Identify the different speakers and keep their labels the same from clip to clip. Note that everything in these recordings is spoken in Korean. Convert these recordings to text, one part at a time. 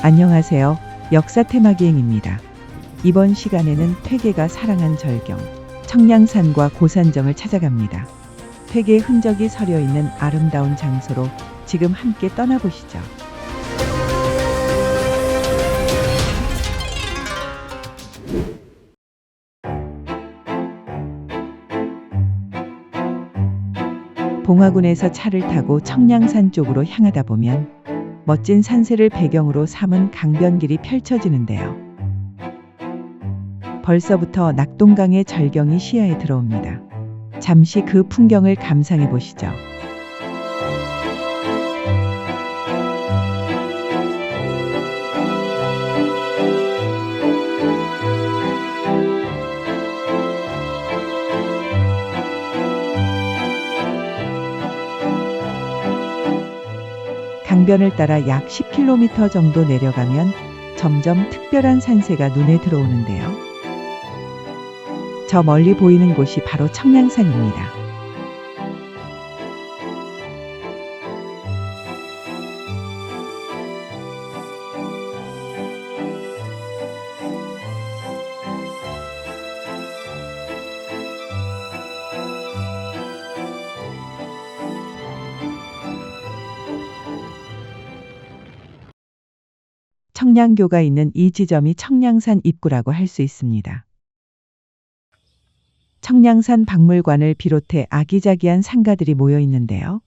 Speaker 1: 안녕하세요. 역사 테마기행입니다. 이번 시간에는 퇴계가 사랑한 절경, 청량산과 고산정을 찾아갑니다. 퇴계의 흔적이 서려 있는 아름다운 장소로 지금 함께 떠나보시죠. 봉화군에서 차를 타고 청량산 쪽으로 향하다 보면 멋진 산세를 배경으로 삼은 강변길이 펼쳐지는데요. 벌써부터 낙동강의 절경이 시야에 들어옵니다. 잠시 그 풍경을 감상해 보시죠. 강변을 따라 약 10km 정도 내려가면 점점 특별한 산세가 눈에 들어오는데요. 저 멀리 보이는 곳이 바로 청량산입니다. 청량교가 있는 이 지점이 청량산 입구라고 할 수 있습니다. 청량산 박물관을 비롯해 아기자기한 상가들이 모여 있는데요.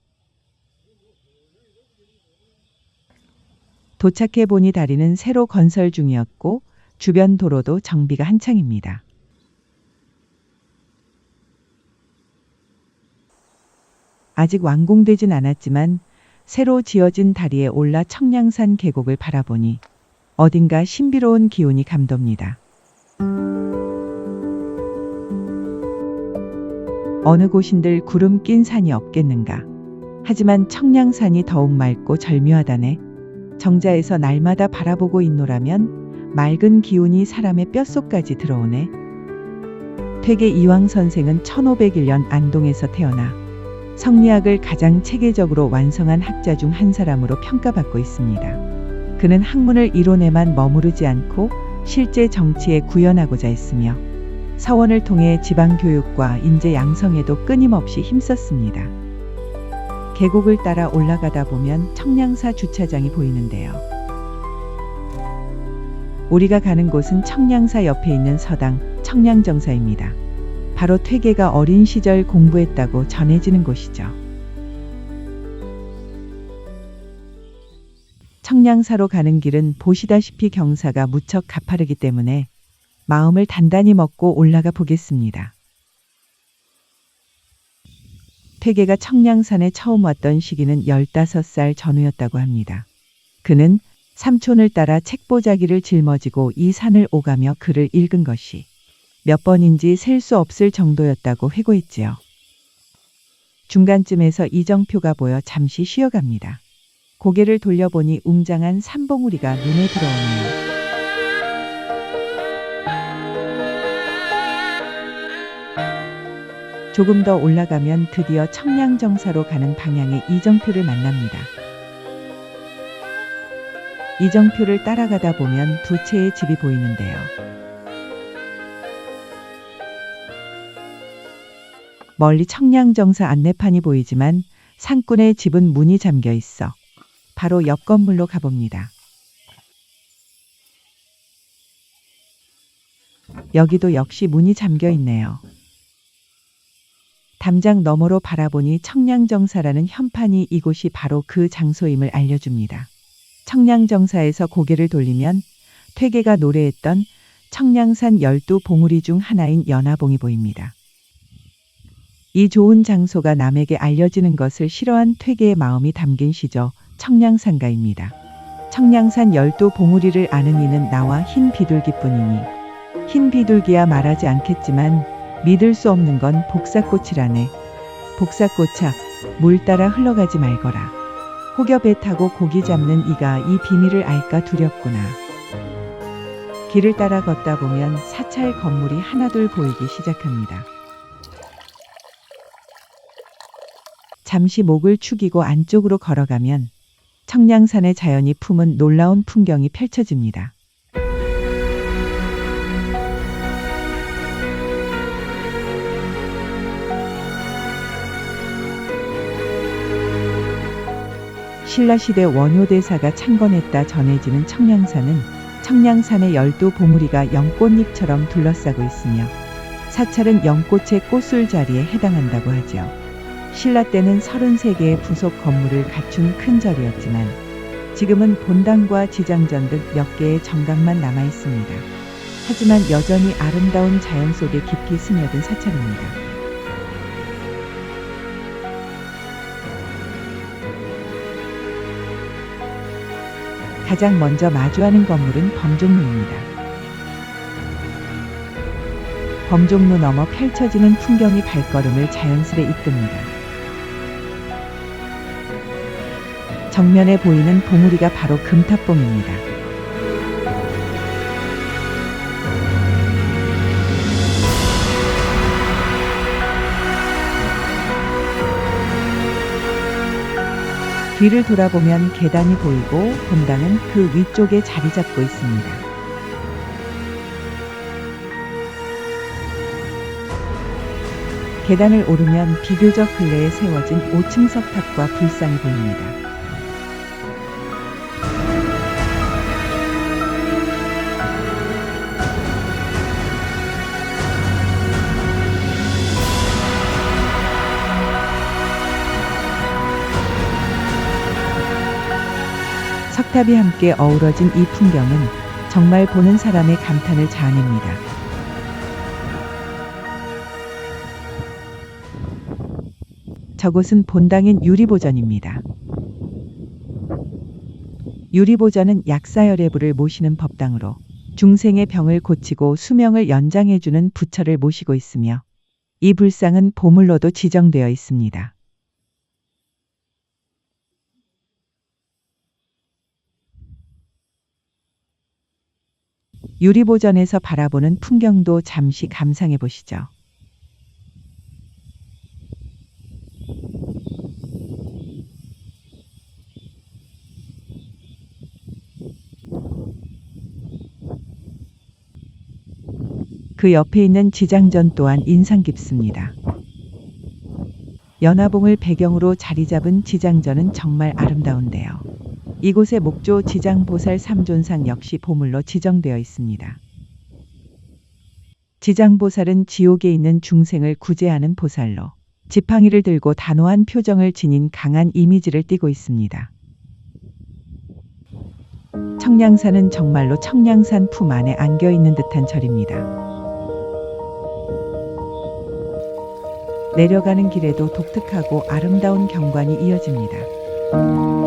Speaker 1: 도착해 보니 다리는 새로 건설 중이었고 주변 도로도 정비가 한창입니다. 아직 완공되진 않았지만 새로 지어진 다리에 올라 청량산 계곡을 바라보니 어딘가 신비로운 기운이 감돕니다. 어느 곳인들 구름 낀 산이 없겠는가. 하지만 청량산이 더욱 맑고 절묘하다네. 정자에서 날마다 바라보고 있노라면 맑은 기운이 사람의 뼛속까지 들어오네. 퇴계 이황 선생은 1501년 안동에서 태어나 성리학을 가장 체계적으로 완성한 학자 중 한 사람으로 평가받고 있습니다. 그는 학문을 이론에만 머무르지 않고 실제 정치에 구현하고자 했으며 서원을 통해 지방 교육과 인재 양성에도 끊임없이 힘썼습니다. 계곡을 따라 올라가다 보면 청량사 주차장이 보이는데요. 우리가 가는 곳은 청량사 옆에 있는 서당 청량정사입니다. 바로 퇴계가 어린 시절 공부했다고 전해지는 곳이죠. 청량사로 가는 길은 보시다시피 경사가 무척 가파르기 때문에 마음을 단단히 먹고 올라가 보겠습니다. 퇴계가 청량산에 처음 왔던 시기는 15살 전후였다고 합니다. 그는 삼촌을 따라 책보자기를 짊어지고 이 산을 오가며 글을 읽은 것이 몇 번인지 셀 수 없을 정도였다고 회고했지요. 중간쯤에서 이정표가 보여 잠시 쉬어갑니다. 고개를 돌려보니 웅장한 산봉우리가 눈에 들어오네요. 조금 더 올라가면 드디어 청량정사로 가는 방향의 이정표를 만납니다. 이정표를 따라가다 보면 두 채의 집이 보이는데요. 멀리 청량정사 안내판이 보이지만 산꾼의 집은 문이 잠겨 있어 바로 옆 건물로 가봅니다. 여기도 역시 문이 잠겨 있네요. 담장 너머로 바라보니 청량정사라는 현판이 이곳이 바로 그 장소임을 알려줍니다. 청량정사에서 고개를 돌리면 퇴계가 노래했던 청량산 열두 봉우리 중 하나인 연화봉이 보입니다. 이 좋은 장소가 남에게 알려지는 것을 싫어한 퇴계의 마음이 담긴 시죠. 청량산가입니다. 청량산 열두 봉우리를 아는 이는 나와 흰 비둘기뿐이니 흰 비둘기야 말하지 않겠지만 믿을 수 없는 건 복사꽃이라네. 복사꽃아 물 따라 흘러가지 말거라. 혹여 배 타고 고기 잡는 이가 이 비밀을 알까 두렵구나. 길을 따라 걷다 보면 사찰 건물이 하나둘 보이기 시작합니다. 잠시 목을 축이고 안쪽으로 걸어가면 청량산의 자연이 품은 놀라운 풍경이 펼쳐집니다. 신라시대 원효대사가 창건했다 전해지는 청량산은 청량산의 열두 봉우리가 연꽃잎처럼 둘러싸고 있으며 사찰은 연꽃의 꽃술 자리에 해당한다고 하죠. 신라 때는 33개의 부속 건물을 갖춘 큰 절이었지만 지금은 본당과 지장전 등 몇 개의 정각만 남아 있습니다. 하지만 여전히 아름다운 자연 속에 깊이 스며든 사찰입니다. 가장 먼저 마주하는 건물은 범종로입니다. 범종로 넘어 펼쳐지는 풍경이 발걸음을 자연스레 이끕니다. 정면에 보이는 봉우리가 바로 금탑봉입니다. 뒤를 돌아보면 계단이 보이고 본당은 그 위쪽에 자리 잡고 있습니다. 계단을 오르면 비교적 근래에 세워진 5층 석탑과 불상이 보입니다. 석탑이 함께 어우러진 이 풍경은 정말 보는 사람의 감탄을 자아냅니다. 저곳은 본당인 유리보전입니다. 유리보전은 약사열애부를 모시는 법당으로 중생의 병을 고치고 수명을 연장해주는 부처를 모시고 있으며 이 불상은 보물로도 지정되어 있습니다. 유리보전에서 바라보는 풍경도 잠시 감상해 보시죠. 그 옆에 있는 지장전 또한 인상 깊습니다. 연화봉을 배경으로 자리 잡은 지장전은 정말 아름다운데요. 이곳의 목조 지장보살 삼존상 역시 보물로 지정되어 있습니다. 지장보살은 지옥에 있는 중생을 구제하는 보살로 지팡이를 들고 단호한 표정을 지닌 강한 이미지를 띠고 있습니다. 청량산은 정말로 청량산 품 안에 안겨 있는 듯한 절입니다. 내려가는 길에도 독특하고 아름다운 경관이 이어집니다.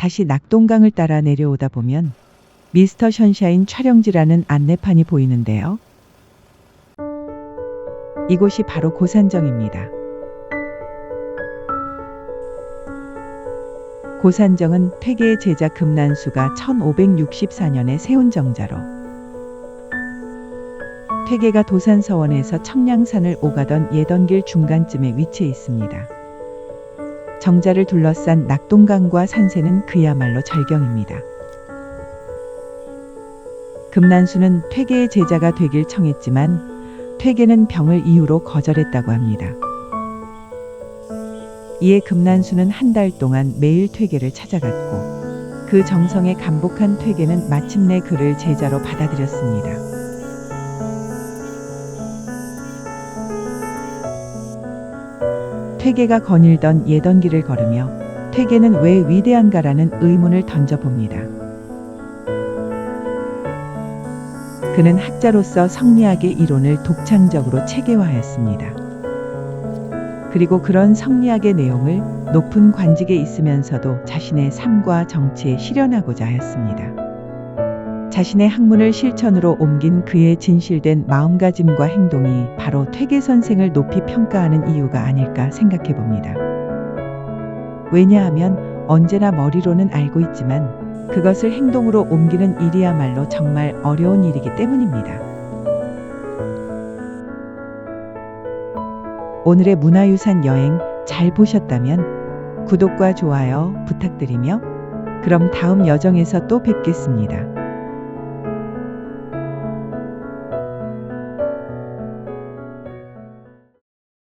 Speaker 1: 다시 낙동강을 따라 내려오다 보면 미스터 션샤인 촬영지라는 안내판이 보이는데요. 이곳이 바로 고산정입니다. 고산정은 퇴계의 제자 금난수가 1564년에 세운 정자로 퇴계가 도산서원에서 청량산을 오가던 예던길 중간쯤에 위치해 있습니다. 정자를 둘러싼 낙동강과 산세는 그야말로 절경입니다. 금난수는 퇴계의 제자가 되길 청했지만 퇴계는 병을 이유로 거절했다고 합니다. 이에 금난수는 한 달 동안 매일 퇴계를 찾아갔고 그 정성에 감복한 퇴계는 마침내 그를 제자로 받아들였습니다. 퇴계가 거닐던 예던 길을 걸으며 퇴계는 왜 위대한가라는 의문을 던져봅니다. 그는 학자로서 성리학의 이론을 독창적으로 체계화했습니다. 그리고 그런 성리학의 내용을 높은 관직에 있으면서도 자신의 삶과 정치에 실현하고자 하였습니다. 자신의 학문을 실천으로 옮긴 그의 진실된 마음가짐과 행동이 바로 퇴계 선생을 높이 평가하는 이유가 아닐까 생각해 봅니다. 왜냐하면 언제나 머리로는 알고 있지만 그것을 행동으로 옮기는 일이야말로 정말 어려운 일이기 때문입니다. 오늘의 문화유산 여행 잘 보셨다면 구독과 좋아요 부탁드리며 그럼 다음 여정에서 또 뵙겠습니다.